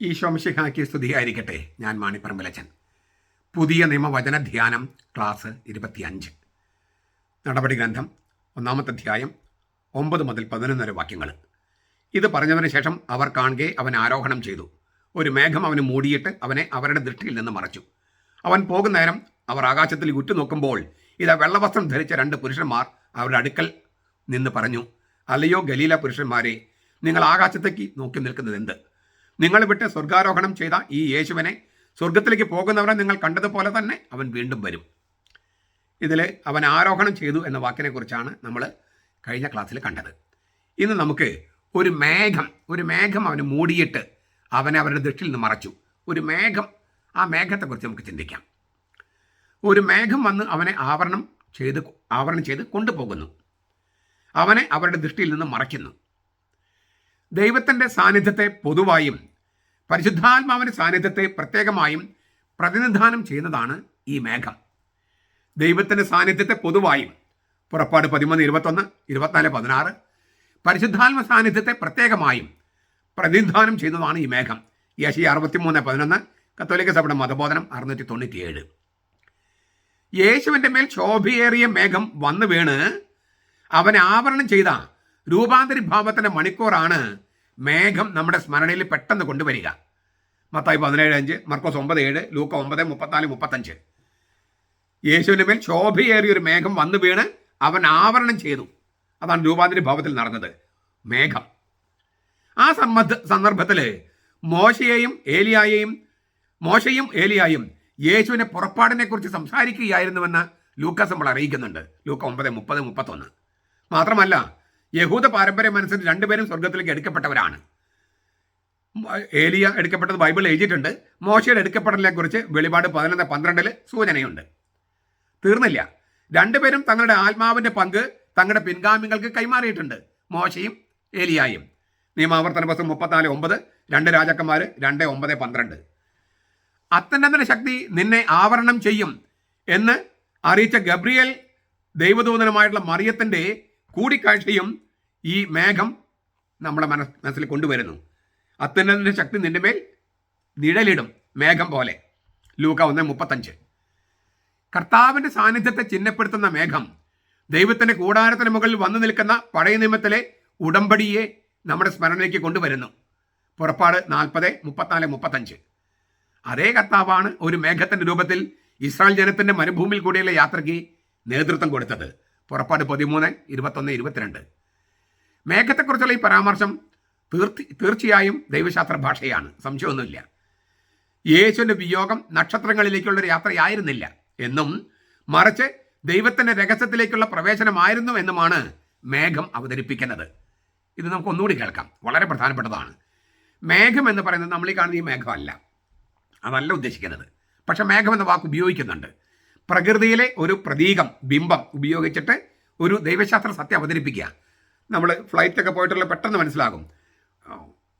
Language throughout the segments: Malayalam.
ഈ ശോംശിഹാക്കി സ്തുതിയായിരിക്കട്ടെ. ഞാൻ മാണിപ്പറമ്പിലച്ചൻ പുതിയ നിയമവചന ധ്യാനം ക്ലാസ് ഇരുപത്തിയഞ്ച്. നടപടി ഗ്രന്ഥം ഒന്നാമത്തെ അധ്യായം ഒമ്പത് മുതൽ പതിനൊന്ന് വരെ വാക്യങ്ങൾ. ഇത് പറഞ്ഞതിന് ശേഷം അവർ കാണുകെ അവൻ ആരോഹണം ചെയ്തു. ഒരു മേഘം അവന് മൂടിയിട്ട് അവനെ അവരുടെ ദൃഷ്ടിയിൽ നിന്ന് മറച്ചു. അവൻ പോകുന്ന നേരം അവർ ആകാശത്തിൽ ഉറ്റുനോക്കുമ്പോൾ ഇതാ വെള്ളവസ്ത്രം ധരിച്ച രണ്ട് പുരുഷന്മാർ അവരുടെ അടുക്കൽ നിന്ന് പറഞ്ഞു അല്ലയോ ഗലീല പുരുഷന്മാരെ നിങ്ങൾ ആകാശത്തേക്ക് നോക്കി നിൽക്കുന്നത് എന്ത് നിങ്ങൾ വിട്ട് സ്വർഗാരോഹണം ചെയ്ത ഈ യേശുവിനെ സ്വർഗത്തിലേക്ക് പോകുന്നവരെ നിങ്ങൾ കണ്ടതുപോലെ തന്നെ അവൻ വീണ്ടും വരും. ഇതിൽ അവൻ ആരോഹണം ചെയ്തു എന്ന വാക്കിനെ കുറിച്ചാണ് നമ്മൾ കഴിഞ്ഞ ക്ലാസ്സിൽ കണ്ടത്. ഇന്ന് നമുക്ക് ഒരു മേഘം ഒരു മേഘം അവന് മൂടിയിട്ട് അവനെ അവരുടെ ദൃഷ്ടിയിൽ നിന്ന് മറച്ചു. ഒരു മേഘം ആ മേഘത്തെക്കുറിച്ച് നമുക്ക് ചിന്തിക്കാം. ഒരു മേഘം വന്ന് അവനെ ആവരണം ചെയ്ത് ആവരണം ചെയ്ത് കൊണ്ടുപോകുന്നു. അവനെ അവരുടെ ദൃഷ്ടിയിൽ നിന്ന് മറയ്ക്കുന്നു. ദൈവത്തിന്റെ സാന്നിധ്യത്തെ പൊതുവായും പരിശുദ്ധാത്മാവിന്റെ സാന്നിധ്യത്തെ പ്രത്യേകമായും പ്രതിനിധാനം ചെയ്യുന്നതാണ് ഈ മേഘം. ദൈവത്തിന്റെ സാന്നിധ്യത്തെ പൊതുവായും പുറപ്പാട് പതിമൂന്ന് ഇരുപത്തൊന്ന് ഇരുപത്തിനാല് പതിനാറ് പരിശുദ്ധാത്മ സാന്നിധ്യത്തെ പ്രത്യേകമായും പ്രതിനിധാനം ചെയ്യുന്നതാണ് ഈ മേഘം. യേശി അറുപത്തിമൂന്ന് പതിനൊന്ന് കത്തോലിക്ക സഭയുടെ മതബോധനം അറുന്നൂറ്റി തൊണ്ണൂറ്റിയേഴ് യേശുവിന്റെ മേൽ ശോഭയേറിയ മേഘം വന്നു വീണ് അവനെ ആവരണം ചെയ്ത രൂപാന്തരി ഭാവത്തിന്റെ മണിക്കൂറാണ് മേഘം നമ്മുടെ സ്മരണയിൽ പെട്ടെന്ന് കൊണ്ടുവരിക. മത്തായി പതിനേഴ് അഞ്ച് മർക്കോസ് ഒമ്പത് ഏഴ് ലൂക്ക ഒമ്പത് മുപ്പത്തിനാല് മുപ്പത്തഞ്ച്. യേശുവിന്റെ മേൽ ശോഭയേറിയ ഒരു മേഘം വന്നു വീണ് അവൻ ആവരണം ചെയ്തു. അതാണ് രൂപാന്തരി ഭാവത്തിൽ നടന്നത്. മേഘം. ആ സമ്മർദ്ദ സന്ദർഭത്തിൽ മോശയെയും ഏലിയായെയും മോശയും ഏലിയായും യേശുവിന്റെ പുറപ്പാടിനെ കുറിച്ച് സംസാരിക്കുകയായിരുന്നുവെന്ന് ലൂക്കാസ് നമ്മൾ അറിയിക്കുന്നുണ്ട്. ലൂക്ക ഒമ്പത് മുപ്പത് മുപ്പത്തൊന്ന്. മാത്രമല്ല യഹൂദ പാരമ്പര്യം അനുസരിച്ച് രണ്ടുപേരും സ്വർഗത്തിലേക്ക് എടുക്കപ്പെട്ടവരാണ്. ഏലിയ എടുക്കപ്പെട്ടത് ബൈബിൾ എഴുതിയിട്ടുണ്ട്. മോശയുടെ എടുക്കപ്പെടലിനെ കുറിച്ച് വെളിപാട് പതിനൊന്ന് പന്ത്രണ്ടിൽ സൂചനയുണ്ട്. തീർന്നില്ല. രണ്ടുപേരും തങ്ങളുടെ ആത്മാവിന്റെ പങ്ക് തങ്ങളുടെ പിൻഗാമികൾക്ക് കൈമാറിയിട്ടുണ്ട്. മോശയും ഏലിയായും. നിയമാവർത്തന പുസ്തകം മുപ്പത്തിനാല് ഒമ്പത് രണ്ട് രാജാക്കന്മാർ രണ്ട് ഒമ്പത് പന്ത്രണ്ട്. അത്യന്തന്റെ ശക്തി നിന്നെ ആവരണം ചെയ്യും എന്ന് അറിയിച്ച ഗബ്രിയൽ ദൈവദൂതനുമായിട്ടുള്ള മറിയത്തിന്റെ കൂടിക്കാഴ്ചയും ഈ മേഘം നമ്മുടെ മനസ് മനസ്സിൽ കൊണ്ടുവരുന്നു. അത്യുന്നതിന്റെ ശക്തി നിന്റെ മേൽ നിഴലിടും മേഘം പോലെ. ലൂക്ക ഒന്ന് മുപ്പത്തഞ്ച്. കർത്താവിന്റെ സാന്നിധ്യത്തെ ചിഹ്നപ്പെടുത്തുന്ന മേഘം ദൈവത്തിന്റെ കൂടാരത്തിന് മുകളിൽ വന്നു നിൽക്കുന്ന പഴയ നിയമത്തിലെ ഉടമ്പടിയെ നമ്മുടെ സ്മരണയിലേക്ക് കൊണ്ടുവരുന്നു. പുറപ്പാട് നാൽപ്പത് മുപ്പത്തിനാല് മുപ്പത്തഞ്ച്. അതേ കർത്താവാണ് ഒരു മേഘത്തിന്റെ രൂപത്തിൽ ഇസ്രായേൽ ജനത്തിന്റെ മരുഭൂമിയിൽ കൂടിയുള്ള യാത്രയ്ക്ക് നേതൃത്വം കൊടുത്തത്. പുറപ്പാട് പതിമൂന്ന് ഇരുപത്തൊന്ന് ഇരുപത്തിരണ്ട്. മേഘത്തെക്കുറിച്ചുള്ള ഈ പരാമർശം തീർത്തി തീർച്ചയായും ദൈവശാസ്ത്ര ഭാഷയാണ്. സംശയമൊന്നുമില്ല. യേശുവിന്റെ വിയോഗം നക്ഷത്രങ്ങളിലേക്കുള്ളൊരു യാത്രയായിരുന്നില്ല. എന്നും മറിച്ച് ദൈവത്തിന്റെ രഹസ്യത്തിലേക്കുള്ള പ്രവേശനമായിരുന്നു എന്നുമാണ് മേഘം അവതരിപ്പിക്കുന്നത്. ഇത് നമുക്ക് ഒന്നുകൂടി കേൾക്കാം. വളരെ പ്രധാനപ്പെട്ടതാണ്. മേഘം എന്ന് പറയുന്നത് നമ്മൾ ഈ കാണുന്ന ഈ മേഘമല്ല. അതല്ല ഉദ്ദേശിക്കുന്നത്. പക്ഷെ മേഘം എന്ന വാക്ക് ഉപയോഗിക്കുന്നുണ്ട്. പ്രകൃതിയിലെ ഒരു പ്രതീകം ബിംബം ഉപയോഗിച്ചിട്ട് ഒരു ദൈവശാസ്ത്ര സത്യം അവതരിപ്പിക്കുക. നമ്മൾ ഫ്ലൈറ്റൊക്കെ പോയിട്ടുള്ള പെട്ടെന്ന് മനസ്സിലാകും.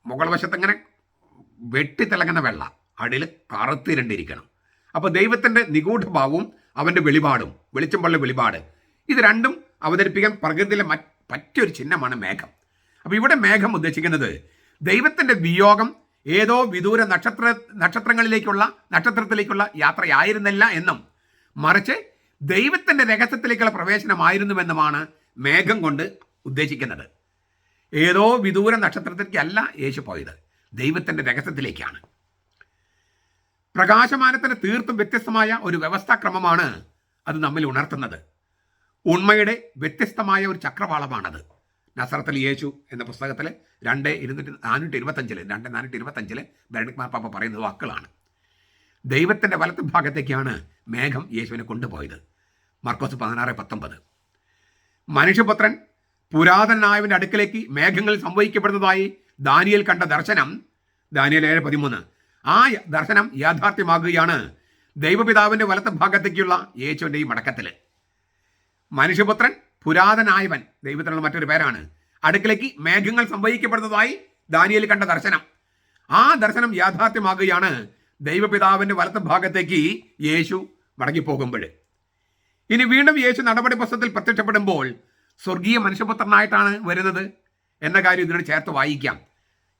മുകൾ വശത്തങ്ങനെ വെട്ടിത്തിളങ്ങുന്ന വെള്ള അടിയിൽ കറുത്തിരണ്ടിരിക്കണം അപ്പോൾ ദൈവത്തിന്റെ നിഗൂഢഭാവവും അവന്റെ വെളിപാടും വെളിച്ചം പള്ളി വെളിപാട്. ഇത് രണ്ടും അവതരിപ്പിക്കാൻ പ്രകൃതിയിലെ മറ്റൊരു ചിഹ്നമാണ് മേഘം. അപ്പോൾ ഇവിടെ മേഘം ഉദ്ദേശിക്കുന്നത് ദൈവത്തിന്റെ വിയോഗം ഏതോ വിദൂര നക്ഷത്ര നക്ഷത്രങ്ങളിലേക്കുള്ള നക്ഷത്രത്തിലേക്കുള്ള യാത്രയായിരുന്നില്ല എന്നും മറിച്ച് ദൈവത്തിന്റെ രഹസ്യത്തിലേക്കുള്ള പ്രവേശനമായിരുന്നുവെന്നുമാണ് മേഘം കൊണ്ട് ഉദ്ദേശിക്കുന്നത്. ഏതോ വിദൂര നക്ഷത്രത്തിലേക്കല്ല യേശു പോയത്. ദൈവത്തിന്റെ രഹസ്യത്തിലേക്കാണ്. പ്രകാശമാനത്തിന് തീർത്തും വ്യത്യസ്തമായ ഒരു വ്യവസ്ഥാക്രമമാണ് അത് നമ്മിൽ ഉണർത്തുന്നത്. ഉണ്മയുടെ വ്യത്യസ്തമായ ഒരു ചക്രവാളമാണത്. നസറത്തിൽ യേശു എന്ന പുസ്തകത്തിൽ രണ്ട് ഇരുന്നൂറ്റി നാനൂറ്റി ഇരുപത്തഞ്ചിൽ രണ്ട് നാനൂറ്റി ഇരുപത്തഞ്ചിൽ ബെനഡിക് മാർപ്പാപ്പ പറയുന്നത് വാക്കുകളാണ്. ദൈവത്തിന്റെ വലത്ത് ഭാഗത്തേക്കാണ് മേഘം യേശുവിനെ കൊണ്ടുപോയത്. മർക്കോസ് പതിനാറ് പത്തൊമ്പത്. മനുഷ്യപുത്രൻ പുരാതനായവന്റെ അടുക്കലേക്ക് മേഘങ്ങൾ സംഭവിക്കപ്പെടുന്നതായി ദാനിയൽ കണ്ട ദർശനം ദാനിയൽ ഏഴ് പതിമൂന്ന്. ആ ദർശനം യാഥാർത്ഥ്യമാകുകയാണ് ദൈവപിതാവിന്റെ വലത്ത് ഭാഗത്തേക്കുള്ള യേശുവിന്റെ ഈ മടക്കത്തിൽ മനുഷ്യപുത്രൻ പുരാതനായവൻ ദൈവത്തിനുള്ള മറ്റൊരു പേരാണ് അടുക്കലേക്ക് മേഘങ്ങൾ സംഭവിക്കപ്പെടുന്നതായി ദാനിയൽ കണ്ട ദർശനം. ആ ദർശനം യാഥാർത്ഥ്യമാകുകയാണ് ദൈവപിതാവിന്റെ വലത്ത് ഭാഗത്തേക്ക് യേശു മടങ്ങിപ്പോകുമ്പോൾ. ഇനി വീണ്ടും യേശു നടപടി പുസ്തകത്തിൽ പ്രത്യക്ഷപ്പെടുമ്പോൾ സ്വർഗീയ മനുഷ്യപുത്രനായിട്ടാണ് വരുന്നത് എന്ന കാര്യം ഇതിനോട് ചേർത്ത് വായിക്കാം.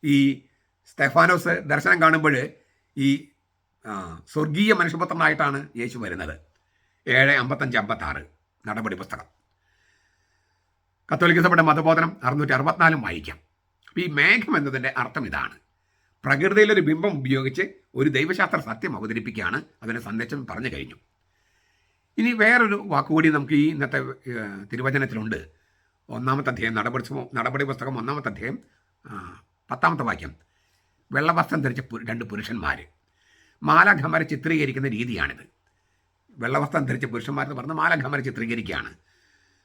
ഈ സ്റ്റെഫാനോസ് ദർശനം കാണുമ്പോൾ ഈ സ്വർഗീയ മനുഷ്യപുത്രനായിട്ടാണ് യേശു വരുന്നത്. ഏഴ് അമ്പത്തഞ്ച് അമ്പത്താറ് നടപടി പുസ്തകം കത്തോലിക്ക സഭയുടെ മതബോധനം അറുന്നൂറ്റി അറുപത്തിനാലും വായിക്കാം. അപ്പോൾ ഈ മേഘം എന്നതിന്റെ അർത്ഥം ഇതാണ്. പ്രകൃതിയിലൊരു ബിംബം ഉപയോഗിച്ച് ഒരു ദൈവശാസ്ത്ര സത്യം അവതരിപ്പിക്കുകയാണ്. അവന്റെ സന്ദേശം പറഞ്ഞു കഴിഞ്ഞു. ഇനി വേറൊരു വാക്കുകൂടി നമുക്ക് ഈ ഇന്നത്തെ തിരുവചനത്തിലുണ്ട്. ഒന്നാമത്തെ അധ്യായം നടപടി നടപടി പുസ്തകം ഒന്നാമത്തെ അധ്യായം പത്താമത്തെ വാക്യം. വെള്ളവസ്ത്രം ധരിച്ച രണ്ട് പുരുഷന്മാർ മാലാഖമാരെ ചിത്രീകരിക്കുന്ന രീതിയാണിത്. വെള്ളവസ്ത്രം ധരിച്ച പുരുഷന്മാരെന്ന് പറഞ്ഞ് മാലാഖമാരെ ചിത്രീകരിക്കുകയാണ്.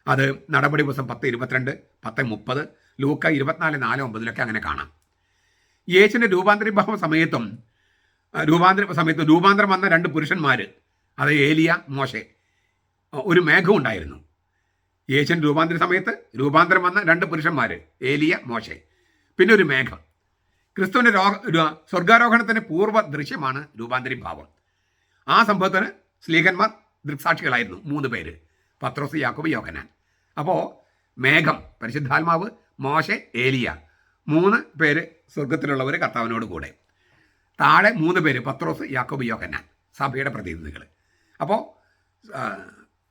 അത് നടപടി പുസ്തകം പത്ത് ഇരുപത്തിരണ്ട് പത്ത് മുപ്പത് ലൂക്ക ഇരുപത്തിനാല് നാല് ഒമ്പതിലൊക്കെ അങ്ങനെ കാണാം. യേശുവിന്റെ രൂപാന്തരീഭാവ സമയത്തും രൂപാന്തര സമയത്ത് രൂപാന്തരം വന്ന രണ്ട് പുരുഷന്മാർ അത് ഏലിയ മോശെ ഒരു മേഘം ഉണ്ടായിരുന്നു. യേശുൻ രൂപാന്തര സമയത്ത് രൂപാന്തരം വന്ന രണ്ട് പുരുഷന്മാർ ഏലിയ മോശെ. പിന്നെ ഒരു മേഘം. ക്രിസ്തുവിന്റെ രോഗ സ്വർഗാരോഹണത്തിന്റെ പൂർവ ദൃശ്യമാണ് രൂപാന്തരി ഭാവം ആ സംഭവത്തിന് സ്ലീഹന്മാർ ദൃക്സാക്ഷികളായിരുന്നു മൂന്ന് പേര് പത്രോസ് യാക്കോബ് യോഹനാൻ അപ്പോൾ മേഘം പരിശുദ്ധാത്മാവ് മോശെ ഏലിയ. മൂന്ന് പേര് സ്വർഗത്തിലുള്ളവർ കർത്താവിനോട് കൂടെ. താഴെ മൂന്ന് പേര് പത്രോസ് യാക്കോബ് യോഹന്നാൻ സഭയുടെ പ്രതിനിധികൾ അപ്പോൾ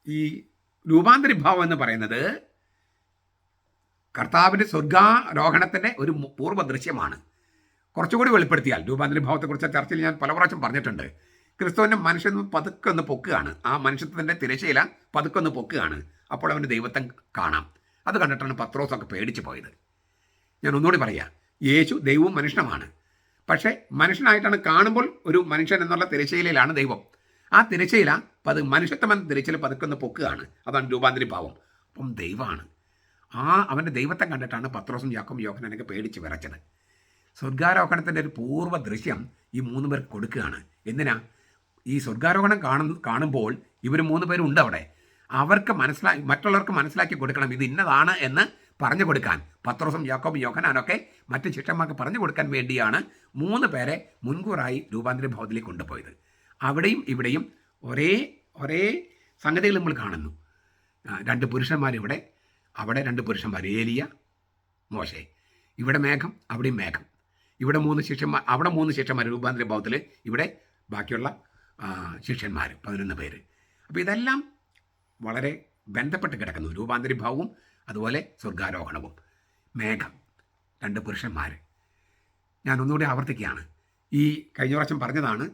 ഈ രൂപാന്തരി ഭാവം എന്ന് പറയുന്നത് കർത്താവിന്റെ സ്വർഗാരോഹണത്തിന്റെ ഒരു പൂർവ ദൃശ്യമാണ് കുറച്ചുകൂടി വെളിപ്പെടുത്തിയാൽ രൂപാന്തരി ഭാവത്തെക്കുറിച്ച് ചർച്ചയിൽ ഞാൻ പല പ്രാവശ്യം പറഞ്ഞിട്ടുണ്ട്. ക്രിസ്തുവിന്റെ മനുഷ്യൻ പതുക്കെ ഒന്ന് പൊക്കുകയാണ്. ആ മനുഷ്യത്വത്തിന്റെ തിരശീല പതുക്കെ ഒന്ന് പൊക്കുകയാണ്. അപ്പോൾ അവന്റെ ദൈവത്തെ കാണാം. അത് കണ്ടിട്ടാണ് പത്രോസൊക്കെ പേടിച്ചു പോയത്. ഞാൻ ഒന്നുകൂടി പറയാം. യേശു ദൈവവും മനുഷ്യനുമാണ്. പക്ഷേ മനുഷ്യനായിട്ടാണ് കാണുമ്പോൾ ഒരു മനുഷ്യൻ എന്നുള്ള തിരശ്ശീലയിലാണ് ദൈവം. ആ തിരശ്ശീല പത് മനുഷ്യത്വം എന്ന തിരശ്ശീല പതുക്കുന്ന പൊക്കുകയാണ്. അതാണ് രൂപാന്തരി ഭാവം അപ്പം ദൈവമാണ്. ആ അവന്റെ ദൈവത്തെ കണ്ടിട്ടാണ് പത്രോസും യാക്കും യോഹനനൊക്കെ പേടിച്ച് വിറച്ചത്. സ്വർഗാരോഹണത്തിന്റെ ഒരു പൂർവ ദൃശ്യം ഈ മൂന്ന് പേർക്ക് കൊടുക്കുകയാണ്. എന്തിനാ? ഈ സ്വർഗാരോഹണം കാണുന്ന കാണുമ്പോൾ ഇവർ മൂന്ന് പേരും ഉണ്ട് അവിടെ അവർക്ക് മനസ്സിലാക്കി മറ്റുള്ളവർക്ക് മനസ്സിലാക്കി കൊടുക്കണം. ഇത് ഇന്നതാണ് എന്ന് പറഞ്ഞു കൊടുക്കാൻ. പത്രോസും യാക്കോബും യോഹനാനൊക്കെ മറ്റ് ശിഷ്യന്മാർക്ക് പറഞ്ഞു കൊടുക്കാൻ വേണ്ടിയാണ് മൂന്ന് പേരെ മുൻകൂറായി രൂപാന്തര ഭവത്തിലേക്ക് കൊണ്ടുപോയത്. അവിടെയും ഇവിടെയും ഒരേ ഒരേ സംഗതികൾ നമ്മൾ കാണുന്നു. രണ്ട് പുരുഷന്മാരിവിടെ അവിടെ രണ്ട് പുരുഷന്മാർ ഏലിയ മോശെ. ഇവിടെ മേഘം അവിടെയും മേഘം. ഇവിടെ മൂന്ന് ശിഷ്യന്മാർ അവിടെ മൂന്ന് ശിഷ്യന്മാർ രൂപാന്തര ഭവത്തിൽ ഇവിടെ ബാക്കിയുള്ള ശിഷ്യന്മാർ പതിനൊന്ന് പേര്. അപ്പോൾ ഇതെല്ലാം വളരെ ബന്ധപ്പെട്ട് കിടക്കുന്നു. രൂപാന്തരി ഭാവവും അതുപോലെ സ്വർഗാരോഹണവും. മേഘം. രണ്ട് പുരുഷന്മാർ ഞാൻ ഒന്നുകൂടി ആവർത്തിക്കുകയാണ്. ഈ കഴിഞ്ഞ പ്രാവശ്യം പറഞ്ഞതാണ്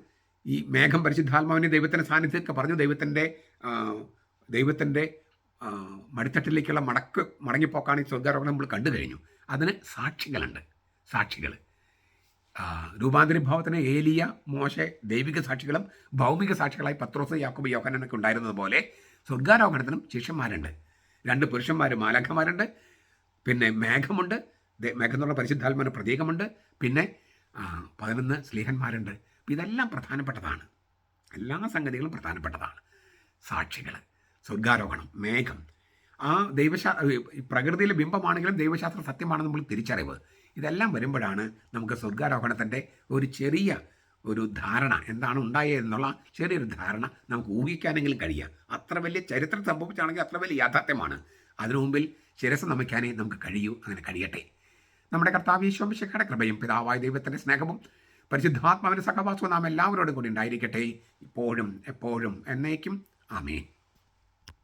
ഈ മേഘം പരിശുദ്ധാത്മാവിനെ ദൈവത്തിന്റെ സാന്നിധ്യമൊക്കെ പറഞ്ഞു ദൈവത്തിന്റെ ദൈവത്തിന്റെ മടിത്തട്ടിലേക്കുള്ള മടക്ക് മടങ്ങിപ്പോക്കാണ് ഈ സ്വർഗാരോഹണം നമ്മൾ കണ്ടു കഴിഞ്ഞു. അതിന് സാക്ഷികളുണ്ട്. സാക്ഷികൾ. രൂപാന്തരഭാവത്തിന് ഏലിയ മോശ ദൈവിക സാക്ഷികളും ഭൗമിക സാക്ഷികളായി പത്രോസ് യാക്കോബ് യോഹനനൊക്കെ ഉണ്ടായിരുന്നത് പോലെ സ്വർഗാരോഹണത്തിനും ശിഷ്യന്മാരുണ്ട്. രണ്ട് പുരുഷന്മാർ മാലാഖമാരുണ്ട് പിന്നെ മേഘമുണ്ട് ദേ- മേഘം എന്നുള്ള പരിശുദ്ധാത്മാവിന് പ്രതീകമുണ്ട് പിന്നെ പതിനൊന്ന് സ്ലീഹന്മാരുണ്ട്. ഇതെല്ലാം പ്രധാനപ്പെട്ടതാണ്. എല്ലാ സംഗതികളും പ്രധാനപ്പെട്ടതാണ്. സാക്ഷികൾ സ്വർഗാരോഹണം മേഘം. ആ ദൈവശാ പ്രകൃതിയിലെ ബിംബമാണെങ്കിലും ദൈവശാസ്ത്ര സത്യമാണെന്ന് നമ്മൾ തിരിച്ചറിവ്. ഇതെല്ലാം വരുമ്പോഴാണ് നമുക്ക് സ്വർഗാരോഹണത്തിന്റെ ഒരു ചെറിയ ഒരു ധാരണ എന്താണ് ഉണ്ടായത് എന്നുള്ള ചെറിയൊരു ധാരണ നമുക്ക് ഊഹിക്കാനെങ്കിലും കഴിയുക അത്ര വലിയ ചരിത്രം സംഭവിച്ചാണെങ്കിൽ അത്ര വലിയ യാഥാർത്ഥ്യമാണ്. അതിനു മുമ്പിൽ ശിരസ് നമിക്കാനേ നമുക്ക് കഴിയൂ അങ്ങനെ കഴിയട്ടെ. നമ്മുടെ കർത്താവ് ഈശോമിശക്കട കൃപയും പിതാവായ ദൈവത്തിന്റെ സ്നേഹവും പരിശുദ്ധാത്മാവിന്റെ സഹവാസവും നാം എല്ലാവരോടും കൂടി ഉണ്ടായിരിക്കട്ടെ. ഇപ്പോഴും എപ്പോഴും എന്നേക്കും. ആമേൻ.